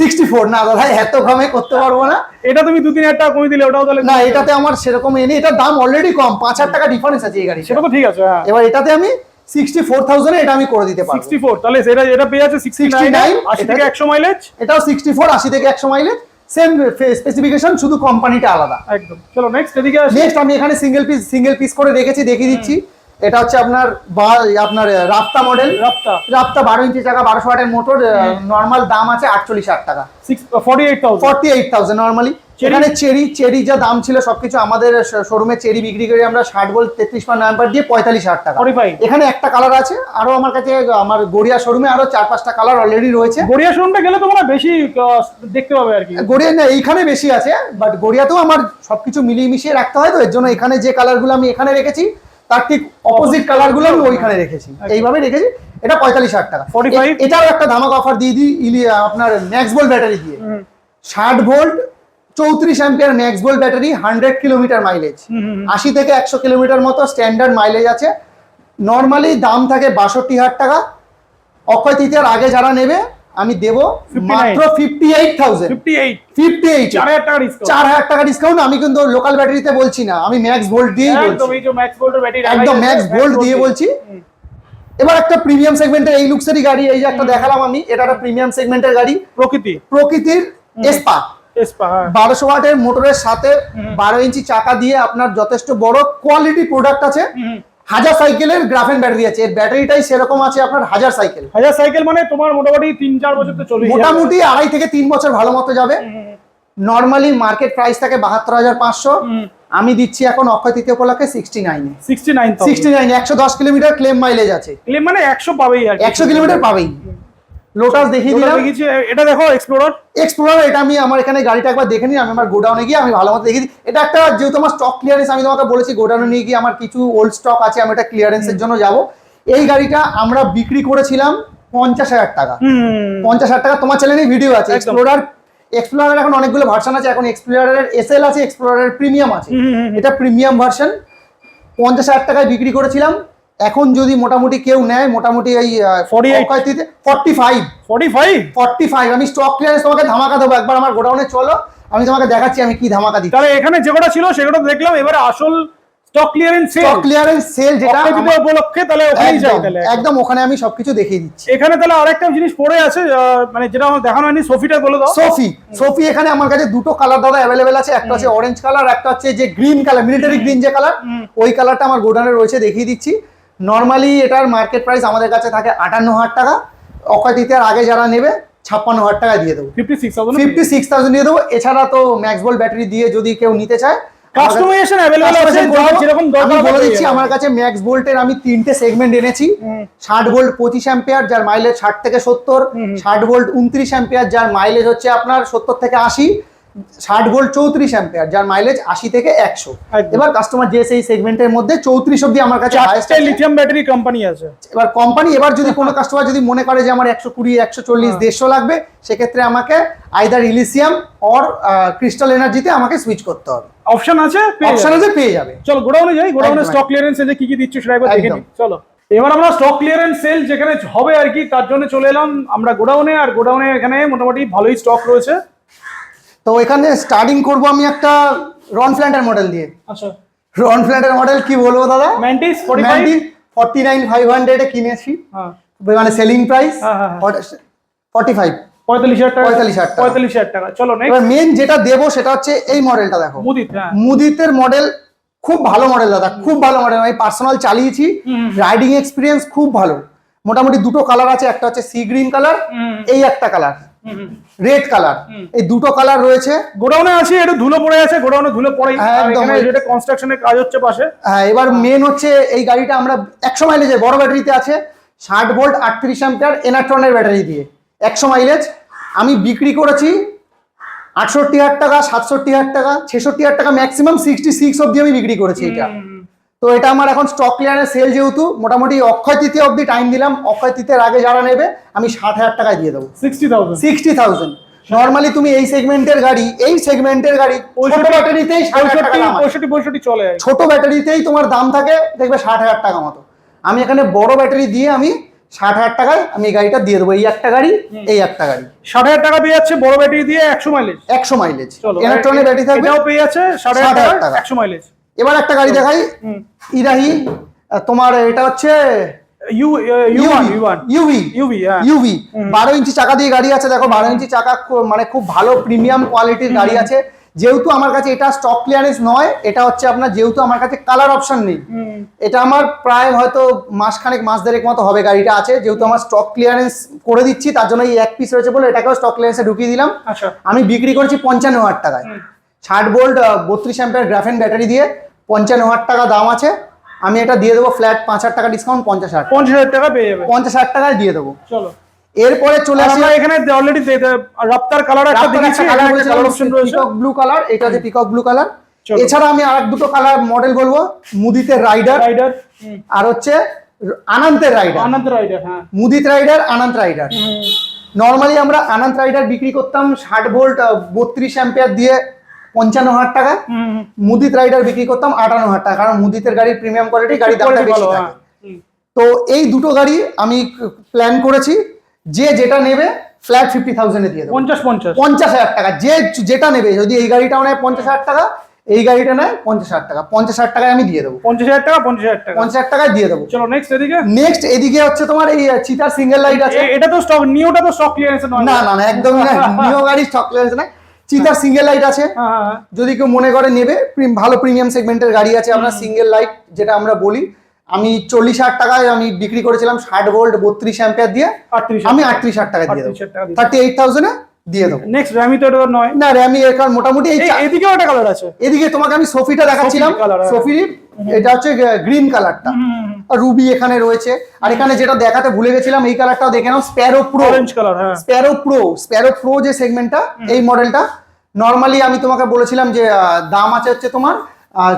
Speaker 2: সিক্সটি ফোর না দাদা এত কমে করতে পারব না।
Speaker 1: এটা তুমি দু তিন হাজার টাকা কমে দিলে ওটাও তাহলে
Speaker 2: না এটাতে আমার সেরকম এনে এটার দাম অলরেডি কম পাঁচ হাজার টাকা ডিফারেন্স আছে এই গাড়ি
Speaker 1: সেটা তো ঠিক আছে হ্যাঁ।
Speaker 2: এবার এটাতে আমি সিক্সটি ফোর থাউজেন্ড এটা আমি করে দিতে পারব।
Speaker 1: সিক্সটি ফোর তাহলে সেটা এটা পেয়ে যাচ্ছে সিক্সটি নাইন
Speaker 2: 69,
Speaker 1: আশি থেকে একশো মাইলেজ
Speaker 2: এটাও সিক্সটি ফোর আশি থেকে একশো মাইলেজ সেম স্পেসিফিকেশন শুধু কোম্পানিটা আলাদা।
Speaker 1: একদম। চলো নেক্সট এদিকে
Speaker 2: নেক্সট আমি এখানে সিঙ্গেল পিস সিঙ্গেল পিস করে রেখেছি দেখিয়ে দিচ্ছি। এটা হচ্ছে আপনার আপনার রাফতা মডেল
Speaker 1: রাপ্তা।
Speaker 2: রাফতা বারো ইঞ্চি টাকা বারোশো আটের মোটর নর্মাল দাম আছে আটচল্লিশ হাজার টাকা।
Speaker 1: Forty eight thousand
Speaker 2: normally? এখানে চেরি চেরি যা দাম ছিল সবকিছু আমাদের শোরুমে চেরি বিক্রি করি আমরা ষাট বল তেত্রিশ পয়েন্ট নাম্বার দিয়ে পঁয়তাল্লিশ হাজার টাকা।
Speaker 1: 45
Speaker 2: এখানে একটা কালার আছে আরও আমার কাছে আমার গড়িয়া শোরুমে আরও চার পাঁচটা কালার অলরেডি রয়েছে।
Speaker 1: গড়িয়া শোরুমটা গেলে তোমরা বেশি দেখতে পাবে আর কি।
Speaker 2: গড়িয়া না এইখানে বেশি আছে বাট গড়িয়াতেও আমার সবকিছু মিলিয়ে মিশিয়ে রাখতে হয় তো এর জন্য এখানে যে কালারগুলো আমি এখানে রেখেছি তার ঠিক অপোজিট কালারগুলো আমি ওইখানে রেখেছি। এইভাবে রেখেছি। এটা পঁয়তাল্লিশ হাজার টাকা।
Speaker 1: 45?
Speaker 2: এটাও একটা ধামাক অফার দিয়ে দিই ইলি আপনার ম্যাক্স ভোল্ট ব্যাটারি দিয়ে। ষাট ভোল্ট চৌত্রিশ ampere max volt battery hundred kilometre mileage. আশি থেকে একশো কিলোমিটার মতো স্ট্যান্ডার্ড মাইলেজ আছে। নর্মালি দাম থাকে বাষট্টি হাজার টাকা। অক্ষয় তৃতীয়ার আগে যারা নেবে আমি দেব মাত্র fifty eight thousand
Speaker 1: 58
Speaker 2: fifty eight
Speaker 1: চার হাজার টাকা ডিসকাউন্ট
Speaker 2: চার হাজার টাকা ডিসকাউন্ট আমি কিন্তু লোকাল ব্যাটারিতে বলছি না। আমি ম্যাক্স ভোল্ট দিয়েই
Speaker 1: একদম ম্যাক্স
Speaker 2: ভোল্ট দিয়ে বলছি। এবার একটা প্রিমিয়াম সেগমেন্টের এই লুকসেরই গাড়ি এই যে একটা দেখালাম আমি এটা একটা প্রিমিয়াম সেগমেন্টের গাড়ি।
Speaker 1: প্রকৃতি।
Speaker 2: প্রকৃতির এসপা
Speaker 1: হ্যাঁ।
Speaker 2: বারোশো ওয়াটের মোটরের সাথে বারো ইঞ্চি চাকা দিয়ে আপনার যথেষ্ট বড় কোয়ালিটি প্রোডাক্ট আছে। হাজার সাইকেলের গ্রাফেন ব্যাটারি আছে। এর ব্যাটারিটাই সেরকম আছে আপনার হাজার সাইকেল।
Speaker 1: হাজার সাইকেল মানে তোমার মোটামুটি তিন চার বছর তো চলে
Speaker 2: মোটামুটি আড়াই থেকে তিন বছর ভালো মতো যাবে। নর্মালি মার্কেট প্রাইস থাকে বাহাত্তর হাজার পাঁচশো। আমি দিচ্ছি এখন অক্ষয় তৃতীয় উপলক্ষে সিক্সটি নাইনে
Speaker 1: সিক্সটি নাইন
Speaker 2: সিক্সটি নাইন একশো দশ কিলোমিটার ক্লেম মাইলেজ আছে।
Speaker 1: ক্লেম মানে একশো পাবেই আর
Speaker 2: একশো কিলোমিটার পাবেই। লোটাস দেখিয়ে দিলাম।
Speaker 1: দেখিয়েছি, এটা দেখো এক্সপ্লোরার
Speaker 2: এক্সপ্লোরার এটা আমি আমার এখানে গাড়িটা একবার দেখে নিই আমি আমার গোডাউনে গিয়ে আমি ভালো মতো দেখে দিই। এটা একটা যেহেতু আমার স্টক ক্লিয়ারেন্স আমি তোমাকে বলেছি গোডাউনে নিয়ে গিয়ে আমার কিছু ওল্ড স্টক আছে আমি এটা ক্লিয়ারেন্সের জন্য যাব। এই গাড়িটা আমরা বিক্রি করেছিলাম পঞ্চাশ হাজার টাকা। পঞ্চাশ হাজার টাকা তোমার চ্যানেলে ভিডিও আছে। এক্সপ্লোরার এক্সপ্লোরার এখন অনেকগুলো ভার্সন আছে এখন এক্সপ্লোরারের এসএল আছে এক্সপ্লোরারের প্রিমিয়াম আছে। এটা প্রিমিয়াম ভার্সন পঞ্চাশ হাজার টাকায় বিক্রি করেছিলাম। এখন যদি মোটামুটি কেউ নেয় মোটামুটি এই
Speaker 1: 48
Speaker 2: forty five
Speaker 1: forty five
Speaker 2: forty five আমি স্টক ক্লিয়ারেন্স তোমাকে ধামাকা দেবো। একবার আমার গোডাউনে চলো। আমি তোমাকে দেখাচ্ছি আমি কি ধামাকা দিই
Speaker 1: তাহলে এখানে যে কটা ছিল সেগুলো দেখলাম। এবারে আসল stock clearance sale
Speaker 2: stock clearance sale যেটা
Speaker 1: উপলক্ষে তাহলে ওখানেই যাই
Speaker 2: একদম
Speaker 1: তাহলে।
Speaker 2: একদম ওখানে আমি সবকিছু দেখিয়ে দিচ্ছি।
Speaker 1: এখানে তাহলে আরেকটা জিনিস পড়ে আছে মানে যেটা আমার দেখানো হয়নি সোফিটা বলে দাও।
Speaker 2: সোফি। সোফি এখানে আমার কাছে দুটো কালার দাদা অ্যাভেলেবেল আছে। একটা হচ্ছে অরেঞ্জ কালার একটা হচ্ছে যে গ্রিন কালার মিলিটারি গ্রিন যে কালার ওই কালারটা আমার গোডাউনে রয়েছে দেখিয়ে দিচ্ছি। নর্মালি এটার মার্কেট প্রাইস আমাদের কাছে থাকে আটান্ন হাজার টাকা। অক্ষয় তৃতীয়ার আগে যারা নেবে ছাপ্পান্ন হাজার টাকা দিয়ে দেবো।
Speaker 1: ফিফটি সিক্স থাউজেন্ড
Speaker 2: দিয়ে দেবো। এছাড়া তো ম্যাক্স বল ব্যাটারি দিয়ে যদি কেউ নিতে চায়
Speaker 1: কাস্টমাইজেশন আছে। যেরকম দরকার
Speaker 2: বলে দিচ্ছি আমার কাছে ম্যাক্স ভোল্টের আমি তিনটে সেগমেন্ট এনেছি। ষাট ভোল্ট পঁচিশ অ্যাম্পিয়ার যার মাইলেজ ষাট থেকে সত্তর। ষাট ভোল্ট উনত্রিশ অ্যাম্পিয়ার যার মাইলেজ হচ্ছে আপনার সত্তর থেকে আশি। ষাট ভোল্ট চৌত্রিশ অ্যাম্পিয়ার যার মাইলেজ আশি থেকে একশো। এবার কাস্টমার যে সেই সেগমেন্টের মধ্যে চৌত্রিশ অব্দি আমার কাছে
Speaker 1: লিথিয়াম ব্যাটারি কোম্পানি আছে।
Speaker 2: এবার কোম্পানি এবার যদি কোনো কাস্টমার যদি মনে করে যে আমার একশো কুড়ি একশো চল্লিশ
Speaker 1: হ্যাঁ।
Speaker 2: দেড়শো লাগবে সেক্ষেত্রে আমাকে আইদার ইলিসিয়াম অর ক্রিস্টাল এনার্জিতে আমাকে সুইচ করতে হবে।
Speaker 1: অপশন আছে
Speaker 2: অপশন আছে পেয়ে যাবে।
Speaker 1: চলো গোডাউনে যাই গোডাউনে স্টক ক্লিয়ারেন্স যে কি কি দিচ্ছে সেটা একবার দেখে নিই। চলো এবার আমরা স্টক ক্লিয়ারেন্স সেল যেখানে হবে আর কি তার জন্য চলে এলাম আমরা গোডাউনে আর গোডাউনে এখানে মোটামুটি ভালোই স্টক রয়েছে।
Speaker 2: তো এখানে স্টার্টিং করব আমি একটা রন ফ্ল্যান্টার মডেল দিয়ে।
Speaker 1: আচ্ছা।
Speaker 2: রন ফ্ল্যান্টার মডেল কি বলব দাদা?
Speaker 1: Mantis forty five
Speaker 2: forty nine five হান্ড্রেডে কিনেছি।
Speaker 1: হ্যাঁ।
Speaker 2: মানে সেলিং প্রাইস
Speaker 1: হ্যাঁ, হ্যাঁ,
Speaker 2: ফর্টি ফাইভ
Speaker 1: পঁয়তাল্লিশ হাজার টাকা?
Speaker 2: 45,000 টাকা।
Speaker 1: চলো নেক্সট
Speaker 2: এবার মেন যেটা দেবো সেটা হচ্ছে এই মডেলটা দেখো।
Speaker 1: মুদিত হ্যাঁ।
Speaker 2: মুদিতের মডেল খুব ভালো মডেল দাদা খুব ভালো মডেল আমি পার্সোনাল চালিয়েছি। রাইডিং এক্সপিরিয়েন্স খুব ভালো। মোটামুটি দুটো কালার আছে একটা হচ্ছে সি গ্রিন কালার এই একটা কালার। Red colour. এই দুটো কালার রয়েছে।
Speaker 1: গোডাউনে আছে একটু ধুলো পড়ে আছে গোডাউনে ধুলো পড়েই।
Speaker 2: হ্যাঁ, একদম।
Speaker 1: যেটা কনস্ট্রাকশনের কাজ হচ্ছে পাশে।
Speaker 2: হ্যাঁ এবার মেন হচ্ছে এই গাড়িটা আমরা একশো মাইলেজের বড় ব্যাটারিতে আছে। ষাট ভোল্ট আটত্রিশ অ্যাম্পিয়ার এনাট্রনের ব্যাটারি দিয়ে। একশো মাইলেজ আমি বিক্রি করেছি আটষট্টি হাজার টাকা সাতষট্টি হাজার টাকা ছেষট্টি হাজার টাকা ম্যাক্সিমাম সিক্সটি সিক্স অব্দি আমি বিক্রি করেছি এটা। তো এটা আমার এখন স্টক ক্লিয়ারের সেল যেহেতু মোটামুটি অক্ষয় তৃতীয় অব্দি টাইম দিলাম। অক্ষয় তৃতীয়ের আগে যারা নেবে আমি ষাট হাজার টাকায় দিয়ে দেবো।
Speaker 1: 60,000
Speaker 2: সিক্সটি থাউজেন্ড নর্মালি তুমি এই সেগমেন্টের গাড়ি এই সেগমেন্টের গাড়ি ছোট ব্যাটারিতেই
Speaker 1: পঁয়ষট্টি পঁয়ষট্টি চলে
Speaker 2: ছোট ব্যাটারিতেই তোমার দাম থাকে দেখবে ষাট হাজার টাকা মতো। আমি এখানে বড় ব্যাটারি দিয়ে আমি ষাট হাজার টাকায় আমি এই গাড়িটা দিয়ে দেবো। এই একটা গাড়ি এই একটা গাড়ি।
Speaker 1: ষাট হাজার টাকা পেয়ে যাচ্ছে বড় ব্যাটারি দিয়ে একশো মাইলেজ
Speaker 2: একশো মাইলেজ ইলেকট্রনিক ব্যাটারি থাকবে
Speaker 1: পেয়ে যাচ্ছে ষাট হাজার টাকা। একশো মাইলেজ
Speaker 2: এবার একটা গাড়ি দেখাই। ইরাহি তোমার এটা হচ্ছে ইউভি
Speaker 1: ইউভি হ্যাঁ।
Speaker 2: ইউভি বারো ইঞ্চি চাকা দিয়ে গাড়ি আছে দেখো বারো ইঞ্চি চাকা মানে খুব ভালো প্রিমিয়াম কোয়ালিটির গাড়ি আছে। যেহেতু আমার কাছে এটা স্টক ক্লিয়ারেন্স নয় এটা হচ্ছে আপনার যেহেতু আমার কাছে কালার অপশন নেই। এটা আমার প্রায় হয়তো মাসখানেক মাস দেড়েক মতো হবে গাড়িটা আছে। যেহেতু আমার স্টক ক্লিয়ারেন্স করে দিচ্ছি তার জন্য এই এক পিস রয়েছে বলে এটাকেও স্টক ক্লিয়ারেন্সে ঢুকিয়ে দিলাম।
Speaker 1: আচ্ছা।
Speaker 2: আমি বিক্রি করেছি পঞ্চান্ন হাজার টাকায়। ষাট ভোল্ট বত্রিশ অ্যাম্পিয়ার গ্রাফেন ব্যাটারি দিয়ে পঞ্চান্ন হাজার টাকা দাম আছে। আমি এটা দিয়ে দেবো ফ্ল্যাট পাঁচ হাজার টাকা ডিসকাউন্ট পঞ্চাশ হাজার।
Speaker 1: পঞ্চাশ হাজার টাকা পেয়ে যাবে।
Speaker 2: পঞ্চাশ হাজার টাকায় দিয়ে দেবো।
Speaker 1: চলো।
Speaker 2: এরপরে চলে আসি
Speaker 1: এখানে অলরেডি রাপ্তার কালার একটা দেখেছি কালার অপশন রয়েছে
Speaker 2: পিকক ব্লু কালার এটা হচ্ছে পিকক ব্লু কালার এছাড়া আমি আর দুটো কালার মডেল বলব মুদিতে রাইডার
Speaker 1: রাইডার
Speaker 2: আর হচ্ছে আনন্তের রাইডার
Speaker 1: আনন্দ রাইডার হ্যাঁ।
Speaker 2: Mudit rider Anant rider normally আমরা আনন্দ রাইডার বিক্রি করতাম ষাট ভোল্ট বত্রিশ অ্যাম্পিয়ার দিয়ে পঞ্চান্ন হাজার টাকা। মুদিত রাইডার বিক্রি করতাম আটান্ন হাজার টাকা কারণ মুদিতের গাড়ির প্রিমিয়াম কোয়ালিটি গাড়ি দামটা বেশি থাকে।
Speaker 1: হ্যাঁ।
Speaker 2: তো এই দুটো গাড়ি আমি প্ল্যান করেছি যে যেটা নেবে ফ্ল্যাট ফিফটি থাউজেন্ডে দিয়ে দেবো।
Speaker 1: পঞ্চাশ পঞ্চাশ।
Speaker 2: পঞ্চাশ হাজার টাকা যে যেটা নেবে যদি এই গাড়িটাও নেয় পঞ্চাশ হাজার টাকা এই গাড়িটা নেয় পঞ্চাশ হাজার টাকা। পঞ্চাশ হাজার টাকায় আমি দিয়ে দেবো।
Speaker 1: পঞ্চাশ হাজার টাকা পঞ্চাশ হাজার টাকা।
Speaker 2: পঞ্চাশ হাজার টাকায় দিয়ে দেবো।
Speaker 1: চলো নেক্সট এদিকে।
Speaker 2: নেক্সট এদিকে হচ্ছে তোমার এই চিতার সিঙ্গেল লাইট আছে।
Speaker 1: এটা তো স্টক নিউটা তো স্টক ক্লিয়ারেন্স
Speaker 2: না না না একদমই না। নিও গাড়ি স্টক ক্লিয়ারেন্স না চিতার সিঙ্গেল লাইট আছে।
Speaker 1: হ্যাঁ হ্যাঁ, হ্যাঁ।
Speaker 2: যদি কেউ মনে করে নেবে ভালো প্রিমিয়াম সেগমেন্টের গাড়ি আছে আপনার সিঙ্গেল লাইট যেটা আমরা বলি। আমি চল্লিশ হাজার টাকায় আমি বিক্রি করেছিলাম ষাট ভোল্ট বত্রিশ অ্যাম্পিয়ার দিয়ে।
Speaker 1: আটত্রিশ
Speaker 2: আমি আটত্রিশ হাজার টাকা দিয়ে দেবো।
Speaker 1: 38,000 টাকা দিয়ে।
Speaker 2: থার্টি এইট থাউজেন্ডে দিয়ে দেবো।
Speaker 1: নেক্সট র্যামি তো এটা নয়।
Speaker 2: না রে আমি এখান মোটামুটি
Speaker 1: এদিকেও একটা কালার আছে।
Speaker 2: এদিকে তোমাকে আমি সোফিটা দেখাচ্ছিলাম।
Speaker 1: সোফি
Speaker 2: এটা হচ্ছে গ্রিন কালারটা রুবি এখানে রয়েছে। আর এখানে যেটা দেখাতে ভুলে গেছিলাম এই কালারটাও দেখে নাও স্প্যারো প্রো
Speaker 1: অরেঞ্জ কালার হ্যাঁ।
Speaker 2: স্প্যারো প্রো স্প্যারো প্রো যে সেগমেন্টটা এই মডেলটা নর্মালি আমি তোমাকে বলেছিলাম যে দাম আছে হচ্ছে তোমার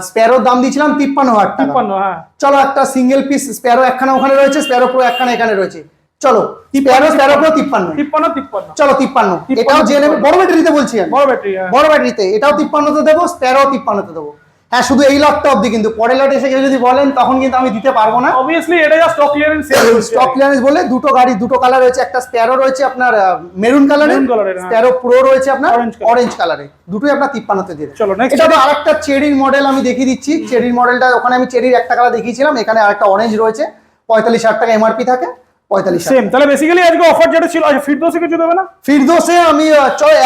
Speaker 2: স্প্যারোর দাম দিয়েছিলাম তিপ্পান্ন হাজার টাকা।
Speaker 1: হ্যাঁ।
Speaker 2: চলো একটা সিঙ্গেল পিস স্প্যারো একখানা ওখানে রয়েছে স্প্যারো প্রো একখানা এখানে রয়েছে। চলো স্প্যারো স্প্যারো প্রো তিপ্পান্ন।
Speaker 1: তিপ্পান্ন তিপ্পান্ন।
Speaker 2: চলো তিপ্পান্ন। এটাও যে নেবে। বড় ব্যাটারিতে বলছি আমি।
Speaker 1: বড় ব্যাটারি হ্যাঁ।
Speaker 2: বড় ব্যাটারিতে। এটাও তিপ্পান্নতে দেবো স্প্যারো তিপ্পান্নতে দেবো। হ্যাঁ শুধু এই লটটা অবধি কিন্তু। পরের লট এসে কেউ যদি বলেন তখন কিন্তু আমি দিতে পারব না।
Speaker 1: অবভিয়াসলি এটা যা স্টক ক্লিয়ারেন্স
Speaker 2: স্টক ক্লিয়ারেন্স বলে দুটো গাড়ি দুটো কালার রয়েছে। একটা স্প্যারো রয়েছে আপনার মেরুন কালারে। স্প্যারো প্রো রয়েছে আপনার। অরেঞ্জ কালারে দুটোই আপনার তিপ্পান্নতে দিয়ে।
Speaker 1: চলো নেক্সট
Speaker 2: এটা আরেকটা চেরির মডেল আমি দেখিয়ে দিচ্ছি। চেরির মডেলটা ওখানে আমি চেরির একটা কালার দেখিয়েছিলাম। এখানে আরেকটা অরেঞ্জ রয়েছে। পঁয়তাল্লিশ হাজার টাকা এমআরপি থাকে। পঁয়তাল্লিশ
Speaker 1: সেম তাহলে বেসিক্যালি আজকে অফার যেটা ছিল আচ্ছা ফিটদোসে কিছু দেবে না?
Speaker 2: ফিরদোসে আমি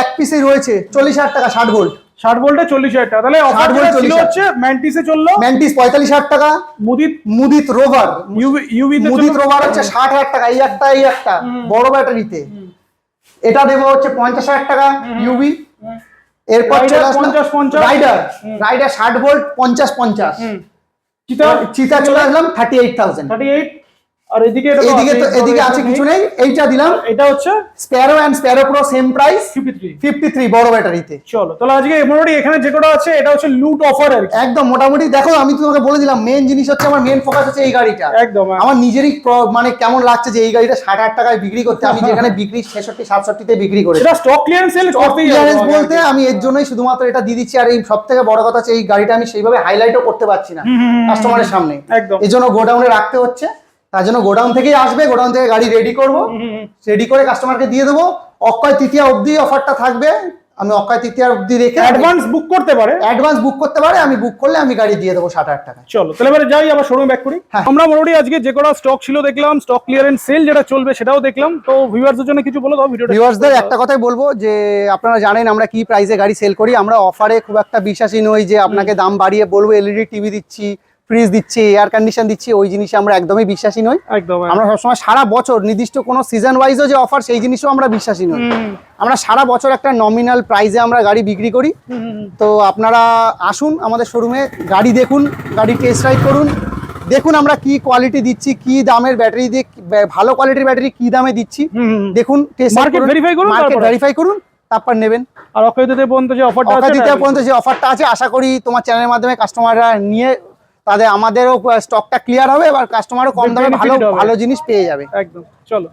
Speaker 2: এক পিসে রয়েছে চল্লিশ হাজার টাকা ষাট ভোল্ট
Speaker 1: ষাট ভোল্টে চল্লিশ হাজার টাকা। তাহলে অফার
Speaker 2: 60 volt
Speaker 1: ছিল
Speaker 2: 40,000
Speaker 1: হচ্ছে ম্যান্টিসে চলল।
Speaker 2: ম্যান্টিস পঁয়তাল্লিশ হাজার টাকা
Speaker 1: Mudit
Speaker 2: Mudit Rover
Speaker 1: UV
Speaker 2: Mudit Rover হচ্ছে ষাট হাজার টাকা এই একটা এই একটা। বড় ব্যাটারিতে। এটা দেবো হচ্ছে পঞ্চাশ হাজার টাকা ইউবি এরপর চলে আসলাম
Speaker 1: 50, 50
Speaker 2: রাইডার রাইডার ষাট ভোল্ট পঞ্চাশ পঞ্চাশ।
Speaker 1: চিতা
Speaker 2: চিতা চলে আসলাম thirty eight thousand
Speaker 1: thirty eight আর এদিকে এটা
Speaker 2: এদিকে তো এদিকে আছে কিছু নেই এইটা দিলাম।
Speaker 1: এটা হচ্ছে
Speaker 2: Sparrow and Sparrow Pro same price
Speaker 1: fifty three
Speaker 2: fifty three বড় ব্যাটারিতে।
Speaker 1: চলো তাহলে আজকে মোটামুটি এখানে যে কটা আছে এটা হচ্ছে লুট অফার আর
Speaker 2: একদম মোটামুটি দেখো আমি তোমাকে বলে দিলাম মেন জিনিস হচ্ছে আমার মেন ফোকাস হচ্ছে এই গাড়িটা।
Speaker 1: একদম হ্যাঁ।
Speaker 2: আমার নিজেরই মানে কেমন লাগছে যে এই গাড়িটা ষাট হাজার টাকায় বিক্রি করতে আমি যেখানে বিক্রি ছেষট্টি সাতষট্টিতে বিক্রি করি
Speaker 1: এটা স্টক ক্লিয়ারেন্স সেল করতেই
Speaker 2: ক্লিয়ারেন্স বলতে আমি এর জন্যই শুধুমাত্র এটা দিয়ে দিচ্ছি আর এই সব থেকে বড় কথা হচ্ছে এই গাড়িটা আমি সেইভাবে হাইলাইটও করতে পারছি না কাস্টমারের সামনে।
Speaker 1: একদম।
Speaker 2: এই জন্য গোডাউনে রাখতে হচ্ছে। তার জন্য গোডাউন থেকেই আসবে গোডাউন থেকে গাড়ি রেডি করব। রেডি করে কাস্টমারকে দিয়ে দেবো। অক্ষয় তৃতীয়া অবধি অফারটা থাকবে। আমি অক্ষয় তৃতীয়ার অব্দি রেখে
Speaker 1: অ্যাডভান্স বুক করতে পারে?
Speaker 2: অ্যাডভান্স বুক করতে পারে আমি বুক করলে আমি গাড়ি দিয়ে দেবো ষাট হাজার টাকা
Speaker 1: চলো তাহলে এবারে যাই আবার শোরুম ব্যাক করি।
Speaker 2: হ্যাঁ।
Speaker 1: আমরা মোটামুটি আজকে যে কটা স্টক ছিল দেখলাম স্টক ক্লিয়ারেন্স সেল যেটা চলবে সেটাও দেখলাম। তো ভিউয়ারদের জন্য কিছু বলে দাও ভিডিওটা।
Speaker 2: ভিউয়ার্সদের একটা কথাই বলব যে আপনারা জানেন আমরা কি প্রাইসে গাড়ি সেল করি। আমরা অফারে খুব একটা বিশ্বাসী নই যে আপনাকে দাম বাড়িয়ে বলব এলইডি টিভি দিচ্ছি ফ্রিজ দিচ্ছি এয়ার কন্ডিশন দিচ্ছি ওই জিনিসে আমরা একদমই বিশ্বাসী নই।
Speaker 1: একদম
Speaker 2: আমরা সবসময় সারা বছর নির্দিষ্ট কোনো সিজন ওয়াইজও যে অফার সেই জিনিসও আমরা বিশ্বাসী নই। আমরা সারা বছর একটা নমিনাল প্রাইজে আমরা গাড়ি বিক্রি করি। তো আপনারা আসুন আমাদের শোরুমে গাড়ি দেখুন গাড়ি টেস্ট রাইড করুন। দেখুন আমরা কি কোয়ালিটি দিচ্ছি কি দামের ব্যাটারি দিয়ে ভালো কোয়ালিটির ব্যাটারি কি দামে দিচ্ছি। দেখুন
Speaker 1: Market verify করুন
Speaker 2: মার্কেট ভেরিফাই করুন তারপর নেবেন।
Speaker 1: আর অক্ষয় তৃতীয়া পর্যন্ত যে অফারটা আছে
Speaker 2: পর্যন্ত যে অফারটা আছে আশা করি তোমার চ্যানেলের মাধ্যমে কাস্টমাররা নিয়ে তাদের আমাদেরও স্টকটা ক্লিয়ার হবে এবার কাস্টমারও কম দামে ভালো ভালো জিনিস পেয়ে যাবে।
Speaker 1: একদম চলো।